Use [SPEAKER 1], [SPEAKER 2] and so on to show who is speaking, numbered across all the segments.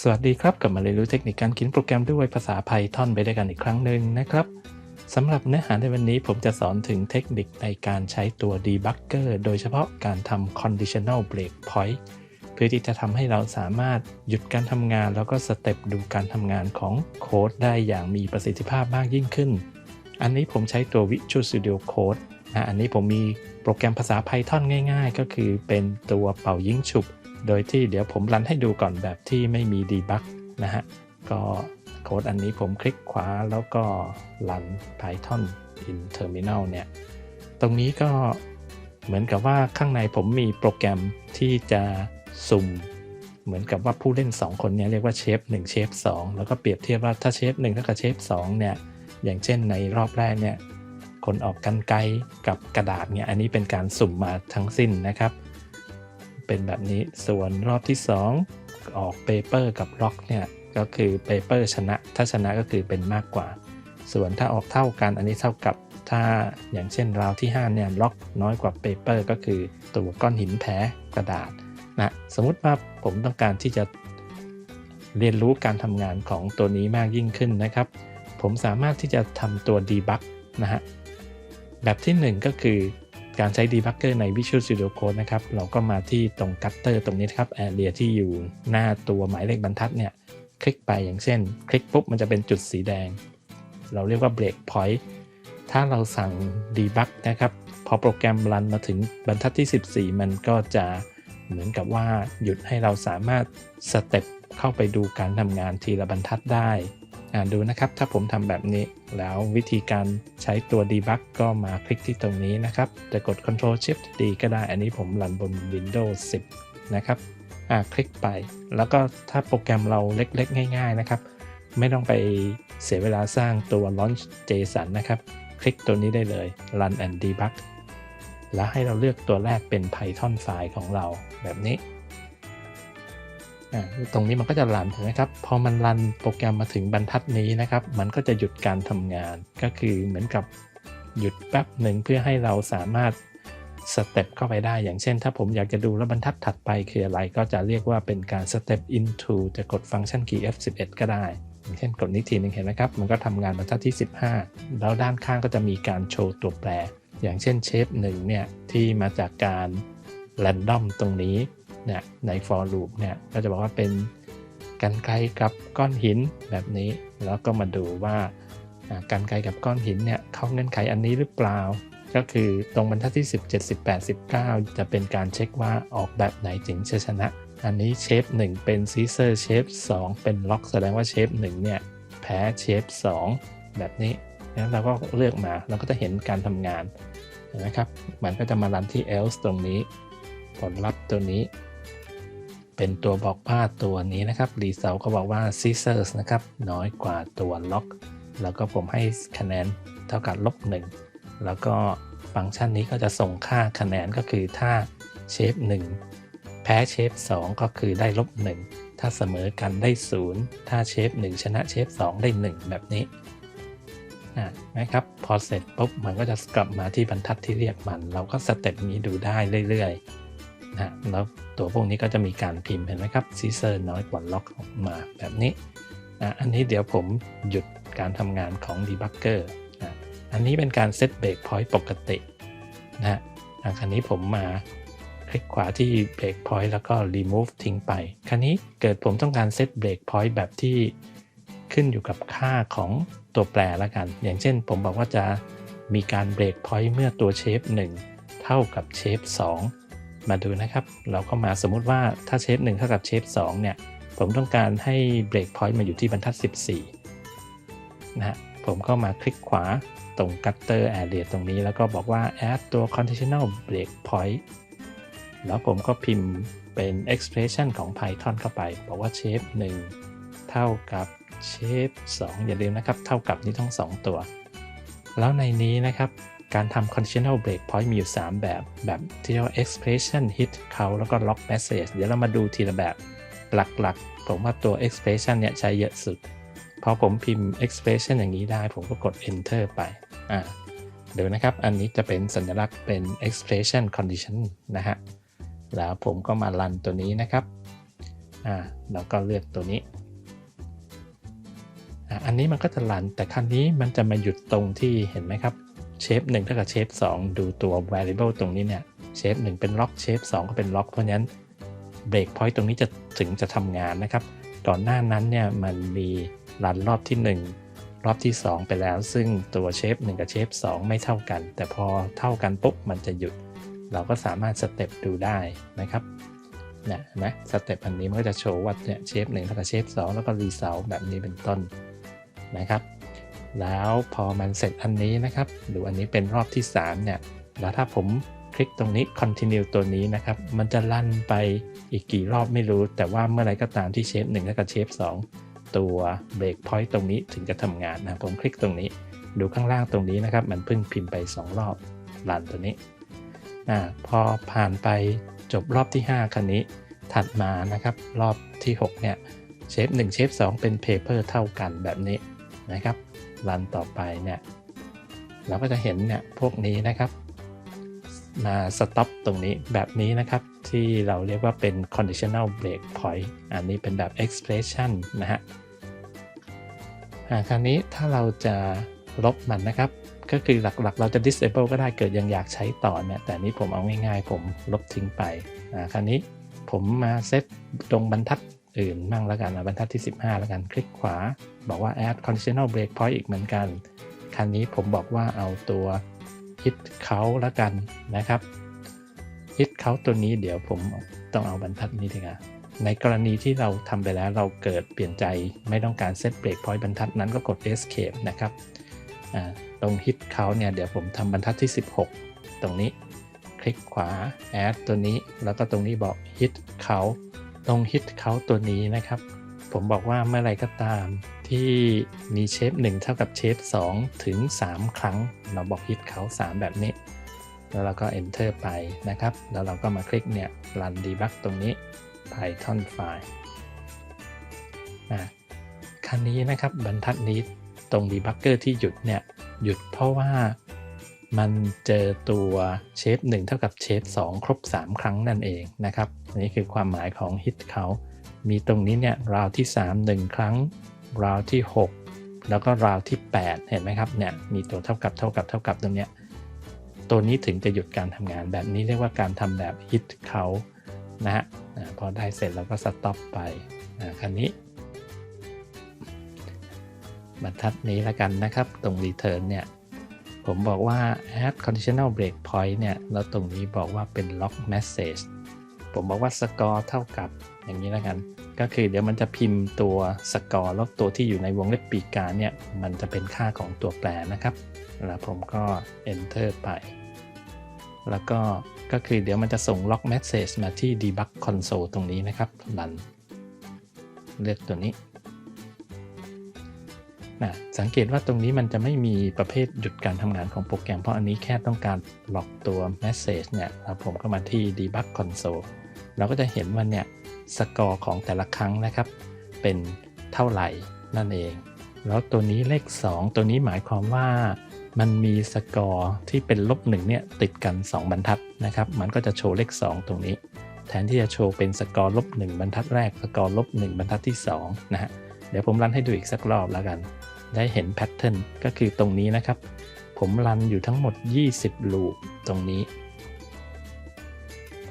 [SPEAKER 1] สวัสดีครับกลับมาเรียนรู้เทคนิคการเขียนโปรแกรมด้วยภาษา Python ไปด้วยกันอีกครั้งหนึ่งนะครับสำหรับเนื้อหาในวันนี้ผมจะสอนถึงเทคนิคในการใช้ตัว debugger โดยเฉพาะการทำ conditional breakpoint เพื่อที่จะทำให้เราสามารถหยุดการทำงาน แล้วก็สเต็ปดูการทำงานของโค้ดได้อย่างมีประสิทธิภาพมากยิ่งขึ้น อันนี้ผมใช้ตัว Visual Studio Code นะอันนี้ผมมีโปรแกรมภาษา Python ง่าย ๆ ก็คือเป็นตัวเป่ายิงฉุบ โดยที่เดี๋ยวผมรันให้ดูก่อนแบบที่ไม่มี debug นะฮะ ก็โค้ดอันนี้ผมคลิกขวาแล้วก็รัน Python in terminal เนี่ย ตรงนี้ก็เหมือนกับว่าข้างในผมมีโปรแกรมที่จะสุ่ม เหมือนกับว่าผู้เล่น 2 คนนี้เรียกว่าเชฟ1เชฟ2 แล้วก็เปรียบเทียบว่าถ้าเชฟ1เท่ากับเชฟ2เนี่ย อย่างเช่นในรอบแรกเนี่ย คนออกกันไกลกับกระดาษเนี่ย อันนี้เป็นการสุ่มมาทั้งสิ้นนะครับ เป็นแบบนี้ ส่วนรอบที่ 2 ออกเปเปอร์กับล็อกเนี่ยก็คือเปเปอร์ชนะ ถ้าชนะก็คือเป็นมากกว่า ส่วนถ้าออกเท่ากันอันนี้เท่ากับถ้าอย่างเช่นราวที่ 5 เนี่ยล็อกน้อยกว่าเปเปอร์ก็คือตัวก้อนหินแพ้กระดาษนะสมมุติว่าผมต้องการที่จะเรียนรู้การทำงานของตัวนี้มากยิ่งขึ้นนะครับ ผมสามารถที่จะทำตัว debug นะฮะแบบที่ 1 ก็คือ การใช้ debugger ใน Visual Studio Code นะครับ เราก็มาที่ตรง cutter ตรงนี้ครับ area ที่อยู่หน้าตัวหมายเลขบรรทัดเนี่ย คลิกไปอย่างเช่น คลิกปุ๊บมันจะเป็นจุดสีแดง เราเรียกว่า break point ถ้าเราสั่ง debug นะครับ พอโปรแกรมรันมาถึงบรรทัดที่ 14 มันก็จะเหมือนกับว่าหยุดให้เราสามารถสเต็ปเข้าไปดูการทำงานทีละบรรทัดได้ ดูนะครับ ถ้าผมทำแบบนี้ แล้ววิธีการใช้ตัว debug ก็มาคลิกที่ตรงนี้นะครับ จะกด Ctrl Shift D ก็ได้ อันนี้ผมรันบน Windows 10 นะครับอ่าคลิกไป แล้วก็ถ้าโปรแกรมเราเล็กๆ ง่าย ๆ นะครับ ไม่ต้องไปเสียเวลาสร้างตัว Launch JSON นะครับ คลิกตัวนี้ได้เลย Run and Debug แล้วให้เราเลือกตัวแรกเป็น Python ไฟล์ของเราแบบนี้ ตรงนี้มันก็จะรันถูกไหมครับ พอมันรันโปรแกรมมาถึงบรรทัดนี้นะครับ มันก็จะหยุดการทำงาน ก็คือเหมือนกับหยุดแป๊บหนึ่งเพื่อให้เราสามารถสเต็ปเข้าไปได้ อย่างเช่น ถ้าผมอยากจะดูแล้วบรรทัดถัดไปคืออะไร ก็จะเรียกว่าเป็นการ step into จะกดฟังก์ชัน key F11 ก็ได้ อย่างเช่นกดนี้ทีนึงเห็นไหมครับ มันก็ทำงานบรรทัดที่ 15 แล้วด้านข้างก็จะมีการโชว์ตัวแปร อย่างเช่นเชฟหนึ่งเนี่ยที่มาจากการ random ตรงนี้ เนี่ยใน for loop เนี่ยก็จะบอกว่าเป็นกันไกลกับก้อนหินแบบนี้ แล้วก็มาดูว่ากันไกลกับก้อนหินเนี่ยเข้าเงื่อนไขอันนี้หรือเปล่า ก็คือตรงบรรทัดที่17 18 19จะเป็นการเช็คว่าออกแบบไหนถึงจะชนะ อันนี้เชฟ1เป็นซีเซอร์เชฟ2เป็นล็อกแสดงว่าเชฟ1เนี่ยแพ้เชฟ2แบบนี้แล้วเราก็เลือกมาเราก็จะเห็นการทำงานนไหมครับ มันก็จะมารันที่ else ตรงนี้ ผลลัพธ์ตัวนี้ เป็นตัวบอกว่าตัวนี้นะครับรีเซลก็บอกว่า scissors นะครับน้อยกว่าตัวล็อก แล้วก็ผมให้คะแนนเท่ากับลบ1แล้วก็ฟังก์ชันนี้ก็จะส่งค่าคะแนนก็คือถ้าเชฟ1แพ้เชฟ2ก็คือได้ลบ1ถ้าเสมอกันได้ 0 ถ้าเชฟ1ชนะเชฟ2ได้ 1 แบบนี้นะครับ พอเสร็จปุ๊บมันก็จะกลับมาที่บรรทัดที่เรียกมัน เราก็สเต็ปนี้ดูได้เรื่อยๆนะแล้ว ตัวพวกนี้ก็จะมีการพิมพ์เห็นไหมครับซีเซอร์น้อยกว่าล็อกออกมาแบบนี้นะอันนี้เดี๋ยวผมหยุดการทำงานของ debugger นะอันนี้เป็นการเซตเบรกพอยต์ปกตินะคราวนี้ผมมาคลิกขวาที่เบรกพอยต์แล้วก็ remove ทิ้งไป คราวนี้เกิดผมต้องการเซตเบรกพอยต์แบบที่ขึ้นอยู่กับค่าของตัวแปรแล้วกัน อย่างเช่นผมบอกว่าจะมีการเบรกพอยต์เมื่อตัวเชฟ1เท่ากับเชฟ2 มาดูนะครับ เราก็มาสมมุติว่าถ้าเชฟ1เท่ากับเชฟ2เนี่ย ผมต้องการให้เบรกพอยต์มาอยู่ที่บรรทัด 14 นะฮะ ผมก็มาคลิกขวาตรง cutter area ตรงนี้ แล้วก็บอกว่า add ตัว conditional break point แล้วผมก็พิมพ์เป็น expression ของ Python เข้าไป บอกว่าเชฟ1เท่ากับเชฟ2อย่าลืมนะครับ เท่ากับนี้ทั้ง 2 ตัว แล้วในนี้นะครับ การทำ conditional break point มีอยู่ 3 แบบ แบบที่เรียกว่า expression hit count แล้วก็ log message เดี๋ยวเรามาดูทีละแบบหลักๆ ผมว่าตัว expression เนี่ยใช้เยอะสุด พอผมพิมพ์ expression อย่างนี้ได้ ผมก็กด enter ไป อ่าเดี๋ยวนะครับ อันนี้จะเป็นสัญลักษณ์เป็น expression condition นะฮะ แล้วผมก็มารันตัวนี้นะครับ อ่าเราก็เลือกตัวนี้อันนี้มันก็จะลันแต่ครั้นี้มันจะมาหยุดตรงที่เห็นไหมครับ เชฟหนึ่งเท่ากับเชฟสองดูตัว variable ตรงนี้เนี่ยเชฟหนึ่งเป็นล็อกเชฟสองก็เป็นล็อกเพราะฉะนั้นเบรกพอยต์ตรงนี้จะถึงจะทำงานนะครับ ก่อนหน้านั้นเนี่ยมันมีรันรอบที่ 1 รอบที่ 2 ไปแล้ว ซึ่งตัวเชฟ1กับเชฟ2ไม่เท่ากัน แต่พอเท่ากันปุ๊บมันจะหยุด เราก็สามารถสเต็ปดูได้นะครับเนี่ยเห็นไหมสเต็ปอันนี้มันก็จะโชว์ว่าเนี่ยเชฟ1เท่ากับเชฟ2แล้วก็รีเซลแบบนี้เป็นต้นนะครับ แล้วพอมันเสร็จอันนี้นะครับ หรืออันนี้เป็นรอบที่3เนี่ยแล้วถ้าผมคลิกตรงนี้ continue ตัวนี้นะครับ มันจะลั่นไปอีกกี่รอบไม่รู้ แต่ว่าเมื่อไรก็ตามที่เชฟ1และกับเชฟ2ตัวเบรกพอยต์ตรงนี้ถึงจะทำงานนะผมคลิกตรงนี้ ดูข้างล่างตรงนี้นะครับ มันเพิ่งพิมพ์ไป 2 รอบลั่นตัวนี้อ่าพอผ่านไปจบรอบที่ 5คันนี้ ถัดมานะครับ รอบที่ 6 เนี่ยเชฟ1เชฟ2เป็นเพเปอร์เท่ากันแบบนี้นะครับ รันต่อไปเนี่ยเราก็จะเห็นเนี่ยพวกนี้นะครับ มาสต็อปตรงนี้แบบนี้นะครับ ที่เราเรียกว่าเป็น conditional break point อันนี้เป็นแบบ expression นะฮะอ่าคราวนี้ถ้าเราจะลบมันนะครับ ก็คือหลักๆ เราจะ disable ก็ได้เกิดยังอยากใช้ต่อเนี่ยแต่นี้ผมเอาง่ายๆ ผมลบทิ้งไปอ่าคราวนี้ผมมาเซตตรงบรรทัด อื่นมั่งแล้วกันบรรทัดที่ 15 แล้วกัน คลิกขวา บอกว่า add conditional break point อีกเหมือนกัน ครั้นี้ผมบอกว่าเอาตัว hit เขาแล้วกันนะครับ hit เขาตัวนี้เดี๋ยวผมต้องเอาบรรทัดนี้ดีกว่าในกรณีที่เราทำไปแล้วเราเกิดเปลี่ยนใจไม่ต้องการเซตเบรกพอยต์บรรทัดนั้นก็กด escape นะครับตรง hit เขาเนี่ยเดี๋ยวผมทำบรรทัดที่ 16 ตรงนี้ คลิกขวา add ตัวนี้ แล้วก็ตรงนี้บอก hit เขา ตรง hit เขาตัวนี้นะครับ ผมบอกว่าเมื่อไรก็ตามที่มีเชฟ1 เท่ากับเชฟ2 ถึง 3 ครั้ง เราบอก hit เขา3แบบนี้ แล้วเราก็ enter ไปนะครับ แล้วเราก็มาคลิกเนี่ย run debug ตรงนี้ python file นะคันนี้นะครับบรรทัดนี้ตรง debugger ที่หยุดเนี่ยหยุดเพราะว่ามันเจอตัวเชฟ1เท่ากับเชฟ2ครบ 3 ครั้งนั่นเองนะครับ นี่คือความหมายของ hit เขามีตรงนี้เนี่ยราวที่ 3 1 ครั้ง ราวที่ 6 แล้วก็ราวที่ 8 เห็นไหมครับเนี่ยมีตัวเท่ากับเท่ากับเท่ากับตรงเนี้ยตัวนี้ถึงจะหยุดการทำงานแบบนี้เรียกว่าการทำแบบ hit เขานะฮะพอได้เสร็จแล้วก็ stop ไปคันนี้บรรทัดนี้แล้วกันนะครับ ตรง return เนี่ยผมบอกว่า add conditional break point เนี่ย แล้วตรงนี้บอกว่าเป็น log message ผมบอกว่า score เท่ากับอย่างนี้แล้วกัน ก็คือเดี๋ยวมันจะพิมพ์ตัว score แล้วตัวที่อยู่ในวงเล็บปีกาเนี่ย มันจะเป็นค่าของตัวแปรนะครับ แล้วผมก็ enter ไป แล้วก็ก็คือเดี๋ยวมันจะส่ง log message มาที่ debug console ตรงนี้นะครับ run เลือกตัวนี้นะสังเกตว่าตรงนี้มันจะไม่มีประเภทหยุดการทำงานของโปรแกรม เพราะอันนี้แค่ต้องการล็อกตัว message เนี่ยแล้วผมก็มาที่ debug console เราก็จะเห็นว่าเนี่ยสกอร์ของแต่ละครั้งนะครับ เป็นเท่าไหร่นั่นเอง แล้วตัวนี้เลข 2 ตัวนี้หมายความว่ามันมีสกอร์ที่เป็นลบ1เนี่ยติดกัน 2 บรรทัดนะครับ มันก็จะโชว์เลข 2 ตรงนี้ แทนที่จะโชว์เป็นสกอร์ลบ1บรรทัดแรก สกอร์ลบ1บรรทัดที่2นะฮะเดี๋ยวผมรันให้ดูอีกสักรอบแล้วกัน ได้เห็นแพทเทิร์นก็คือตรงนี้นะครับ ผมรันอยู่ทั้งหมด 20 ลูปตรงนี้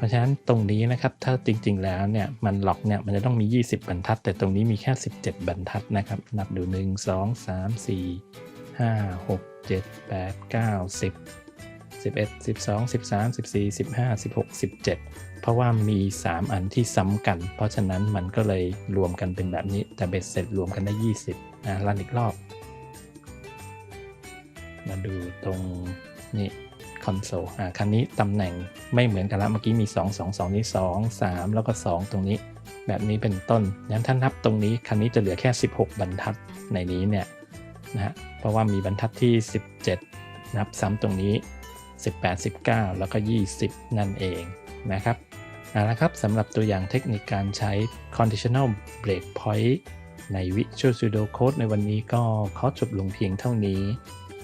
[SPEAKER 1] ราะฉะนั้นตรงนี้นะครับถ้าจริงๆแล้วเนี่ยมันล็อกเนี่ยมันจะต้องมี 20 บรรทัด แต่ตรงนี้มีแค่ 17 บรรทัดนะครับ นับดู 1 2 3 4 5 6 7 8 9 10 11 12 13 14 15 16 17 เพราะว่ามี 3 อันที่ซ้ำกัน เพราะฉะนั้นมันก็เลยรวมกันเป็นแบบนี้ แต่เบ็ดเสร็จรวมกันได้ 20นะรันอีกรอบ มาดูตรงนี่ คอนโซลอ่าคันนี้ตำแหน่งไม่เหมือนกันละเมื่อกี้มี 2 2 2 นี้ 2 3 แล้วก็ 2 ตรงนี้ แบบนี้เป็นต้นงั้นถ้านับตรงนี้คันนี้จะเหลือแค่ 16 บรรทัดในนี้เนี่ยนะฮะเพราะว่ามีบรรทัดที่ 17 นับซ้ำตรงนี้ 18 19 แล้วก็ 20 นั่นเองนะครับเอาละครับสำหรับตัวอย่างเทคนิคการใช้ conditional break point ใน Visual Studio Code ในวันนี้ก็ขอจบลงเพียงเท่านี้